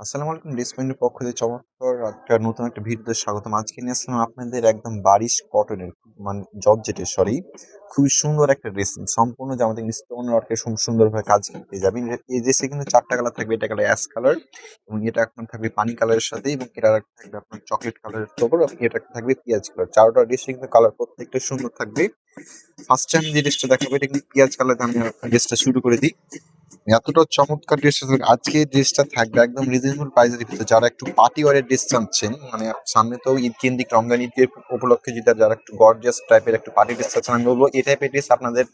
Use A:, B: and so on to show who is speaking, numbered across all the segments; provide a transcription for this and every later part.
A: আসসালামু আলাইকুম ডিসপ্লের পক্ষ থেকে চমৎকার একটা নতুন একটা ভিডিওতে স্বাগতম। আজকে নিয়ে আসলাম আপনাদের একদম বারিশ কটনের মানে জর্জেটের সরি খুবই সুন্দর একটা ড্রেস সম্পূর্ণ জামাতে স্টোন ওয়ার্কে সুন্দরভাবে কাজ পেয়ে যাবেন। এই ড্রেসে কিন্তু চারটা কালার থাকবে, এটা কালার অ্যাশ কালার এবং এটা আপনার থাকবে পানি কালারের সাথে এবং এটা থাকবে আপনার চকলেট কালারের উপর এবং এটা থাকবে পেঁয়াজ কালার চারটা ড্রেসে কিন্তু কালার প্রত্যেকটা সুন্দর থাকবে। ফার্স্ট টাইম যে ড্রেসটা দেখাবো, এটা কিন্তু পেঁয়াজ কালার আমি ড্রেসটা শুরু করে দিই। এতটা চমৎকার ড্রেস আজকে ড্রেসটা থাকবে একদম রিজনেবল প্রাইসের ভিতরে। যারা একটু পার্টি ওয়ারের ড্রেস চাচ্ছেন মানে সামনে তো ঈদ কেন্দ্রিক রমজান ঈদের উপলক্ষে যেটা যারা একটু গর্জিয়াস টাইপের একটু পার্টি ড্রেস চাচ্ছেন, আমি বলব এই টাইপের ড্রেস আপনাদের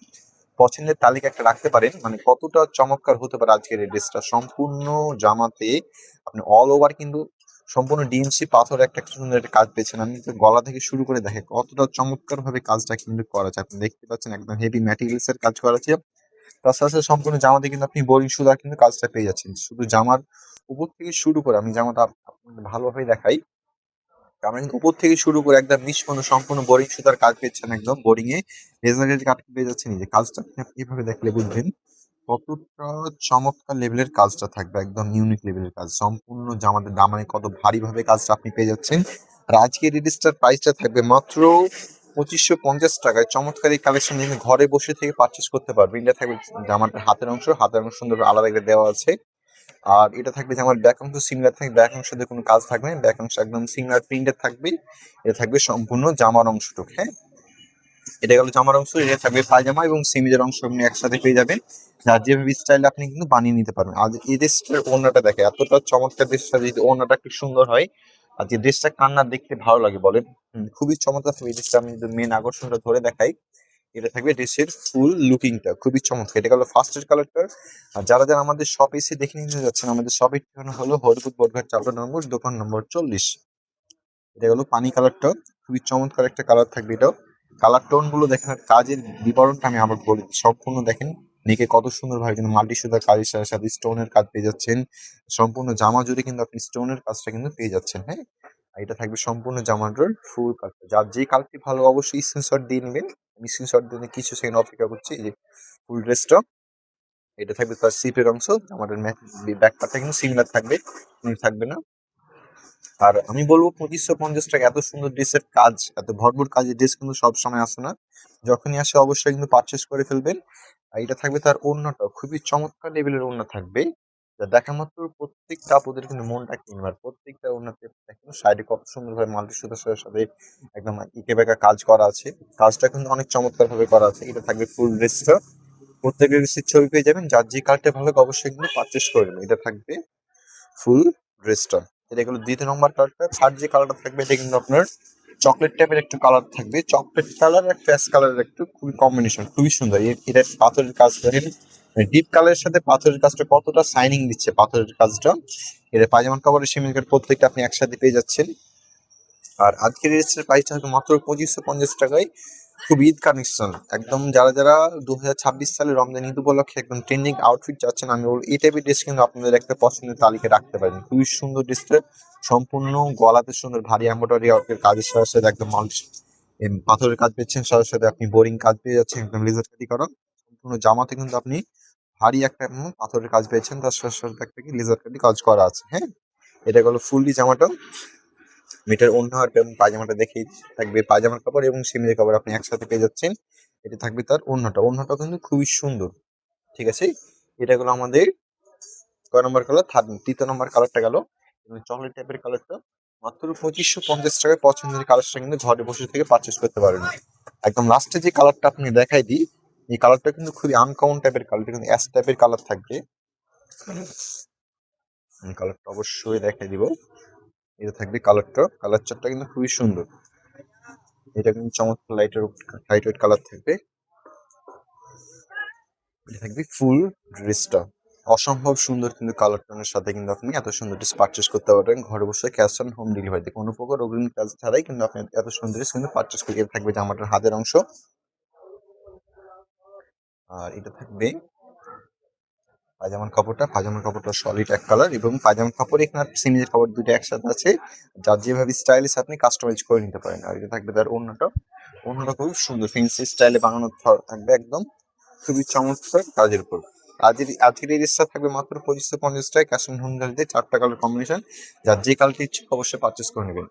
A: পছন্দের তালিকা একটা রাখতে পারেন। মানে কতটা চমৎকার হতে পারে আজকের এই ড্রেসটা সম্পূর্ণ জামাতে আপনি অল ওভার কিন্তু সম্পূর্ণ ডিএমসি পাথর একটা সুন্দর একটা কাজ পেয়েছেন। আমি গলা থেকে শুরু করে দেখে কতটা চমৎকার ভাবে কাজটা কিন্তু করা আছে আপনি দেখতে পাচ্ছেন একদম হেভি ম্যাটেরিয়ালস এর কাজ করা আছে। সাথে সাথে সম্পূর্ণ জামাতে কিন্তু আপনি বোরিং সুতা কিন্তু কাজটা পেয়ে যাচ্ছেন। শুধু জামার উপর থেকে শুরু করে আমি জামাটা ভালোভাবে দেখাই। আমরা কিন্তু উপর থেকে শুরু করে একদম নিচ সম্পূর্ণ বোরিং সুতার কাজ পেয়েছেন একদম। বোরিং এ রেজারের কাজ পেয়ে যাচ্ছেন, এই যে কাজটা আপনি এভাবে দেখলে বুঝবেন কতটা চমৎকার লেভেলের কাজটা থাকবে, একদম ইউনিক লেভেলের কাজ। সম্পূর্ণ জামাদের দামানে কত ভারী ভাবে কাজটা আপনি পেয়ে যাচ্ছেন। আর আজকে রেজিস্টার প্রাইসটা থাকবে মাত্র পঁচিশশো পঞ্চাশ টাকায় চমৎকার কালেকশন নিয়ে ঘরে বসে থেকে পারচেস করতে পারবে। এটা থাকবে জামাটার হাতের অংশ হাতের অংশ সুন্দর আলাদা করে দেওয়া আছে। আর এটা থাকবে জামার ব্যাক অংশ সিমিলার থাকবে ব্যাক অংশতে কোনো কাজ থাকবে না ব্যাক অংশ একদম সিমিলার প্রিন্টের থাকবে। এটা থাকবে সম্পূর্ণ জামার অংশটুক হ্যাঁ? এটা গেল জামার অংশ, এটা থাকবে পায়জামা এবং সিমিজের অংশ আপনি একসাথে পেয়ে যাবেন। যার যেভাবে স্টাইল আপনি কিন্তু বানিয়ে নিতে পারবেন। আর এই ড্রেসটার ওড়নাটা দেখে এতটা চমৎকার ড্রেসটা যদি ওড়নাটা একটু সুন্দর হয়। আর যে ড্রেসটা কান্নার দেখতে ভালো লাগে বলেন খুবই চমৎকার এই ড্রেসটা আমি মেন আকর্ষণটা ধরে দেখাই, এটা থাকবে ড্রেসের ফুল লুকিংটা খুবই চমৎকার। এটা গেল ফার্স্টের কালারটা আর যারা যারা আমাদের শপ এসে দেখে নিতে যাচ্ছেন, আমাদের শপের ঠিকানা হলো হরিপুর বোরঘাট চাপড়া নম্বর, দোকান নম্বর চল্লিশ। এটা হলো পানি কালারটা খুবই চমৎকার একটা কালার থাকবে এটাও। কালার টোনগুলো দেখেন কাজের বিবরণটা আমি আবার বলি সম্পূর্ণ দেখেন। নেকে কত সুন্দর ভাবে কিন্তু মাল্টি সুতার কাজের সাথে সাথে স্টোনের কাজ পেয়ে যাচ্ছেন। সম্পূর্ণ জামা জুড়ে কিন্তু আপনি স্টোনের কাজটা কিন্তু পেয়ে যাচ্ছেন হ্যাঁ? এটা থাকবে সম্পূর্ণ জামাটার ফুল কাজ যার যে কালারটি ভালো অবশ্যই স্ক্রিনশট দিয়ে নেবেন। আমি স্ক্রিনশট দিয়ে কিছু সেকেন্ড অপেক্ষা করছি যে ফুল ড্রেসটা। এটা থাকবে তার সিপের অংশ। আমাদের ব্যাক পার্টটা কিন্তু সিমিলার থাকবে থাকবে না। আর আমি বলব পঁচিশশো পঞ্চাশ টাকা, এত সুন্দর ড্রেসের কাজ, এত ভরপুর কাজের ড্রেস কিন্তু সবসময় আসে না। যখনই আসে অবশ্যই কিন্তু পারচেস করে ফেলবেন। আর এটা থাকবে তার ওড়নাটা। খুবই চমৎকার লেভেলের ওড়না থাকবে। যা দেখা মাত্র প্রত্যেকটা আপুদের কিন্তু মনটা কিনবে আর প্রত্যেকটা ওড়নাতে দেখেন সাইডে কত সুন্দরভাবে মাল্টি সুতার সাথে একদম ইকে বেঁকা কাজ করা আছে। কাজটা কিন্তু অনেক চমৎকার ভাবে করা আছে। এটা থাকবে ফুল ড্রেসটা প্রত্যেকের ড্রেসের ছবি পেয়ে যাবেন। যার যে কালারটা ভালো লাগে অবশ্যই কিন্তু পারচেস করে নেবেন। এটা থাকবে ফুল ড্রেসটা এটা হলো দ্বিতীয় নম্বর কালারটা। থার্ড যে কালারটা থাকবে, এটা কিন্তু আপনার চকলেট টাইপের একটু কালার থাকবে। চকলেট কালার আর ফ্যাস কালারের একটু খুবই কম্বিনেশন খুবই সুন্দর। এর, এটা পাথরের কাজ ডিপ কালারের সাথে পাথরের কাজটা কতটা সাইনিং দিচ্ছে পাথরের কাজটা এটা পাজামান কাপড়ের সিমেন্ট কাট প্রত্যেকটা আপনি একসাথে পেয়ে যাচ্ছেন। আর আজকের রেজিস্টার প্রাইসটা হবে মাত্র পঁচিশশো পঞ্চাশ টাকায়। ঈদ কানেকশন একদম যারা যারা দু হাজার ছাব্বিশ সালে রমজান, ঈদ উপলক্ষে একদম ট্রেন্ডিং আউটফিট চাচ্ছেন আমি বলব, এই টাইপের ড্রেস কিন্তু আপনাদের একটা পছন্দের তালিকায় রাখতে পারেন। খুবই সুন্দর ড্রেসটা সম্পূর্ণ গলাতে সুন্দর ভারী এম্ব্রয়ডারি ওয়ার্কের কাজের সাথে সাথে একদম মাল্টি পাথরের কাজ পেয়েছেন সাথে সাথে আপনি বোরিং কাজ পেয়ে যাচ্ছেন, একদম লেজার কাটি করা। সম্পূর্ণ জামাতে কিন্তু আপনি ভারী একটা পাথরের কাজ পেয়েছেন, তার সাথে সাথে একটা কি লেজার কাটি কাজ করা আছে হ্যাঁ? এটা হলো ফুললি জামাটা মিটার অন্য আর এবং পায়জামাটা দেখেই থাকবে পায়জামার কাপড় এবং সিমিজের কাপড় আপনি একসাথে পেয়ে যাচ্ছেন। এটা থাকবে তার অন্যটা। অন্যটা কিন্তু খুবই সুন্দর। ঠিক আছে? এটা হলো আমাদের কয় নম্বর কালার? থার্ড তৃতীয় নম্বর কালারটা গেল। এবং চকলেট টাইপের কালারটা মাত্র পঁচিশশো পঞ্চাশ টাকায় পছন্দের কালারটা কিন্তু ঘরে বসে থেকে পারচেস করতে পারবেন। একদম লাস্টে যে কালারটা আপনি দেখাই দিই, এই কালারটা কিন্তু খুবই আনকমন টাইপের কালার কিন্তু অ্যাশ টাইপের কালার থাকবে। কালারটা অবশ্যই দেখাই দিব। এটা থাকবে কালারটা কালার চারটা কিন্তু খুবই সুন্দর। এটা কিন্তু চমৎকার লাইটের লাইট ওয়েট কালার থাকবে। এটা থাকবে ফুল ড্রেসটা অসম্ভব সুন্দর কিন্তু কালার টোনের সাথে কিন্তু আপনি এত সুন্দর ড্রেস পারচেস করতে পারবেন। ঘরে বসে ক্যাশ অন হোম ডেলিভারিতে কোনো প্রকার অগ্রিম কাজ ছাড়াই কিন্তু আপনি এত সুন্দর ড্রেস কিন্তু পারচেস করে থাকবে। জামাটার হাতের অংশ। আর এটা থাকবে পায়জামার কাপড়টা পায়জামার কাপড়টা সলিড এক কালার এবং পায়জামার কাপড় এখানে সিমিজের কাপড় দুটো একসাথে আছে। যার যেভাবে স্টাইলিশ আপনি কাস্টমাইজ করে নিতে পারেন। আর এটা থাকবে তার অন্যটা অন্যটা খুব সুন্দর ফেন্সি স্টাইলে বানানো থাকবে একদম। খুবই চমৎকার কাজের উপর। আজকের আজকের এই ড্রেসটা থাকবে মাত্র পঁচিশশো পঞ্চাশ টাকায় ক্যাশ অন হোম চারটা কালার কম্বিনেশন যার যে কালারটি ইচ্ছে অবশ্যই পারচেস করে নেবেন।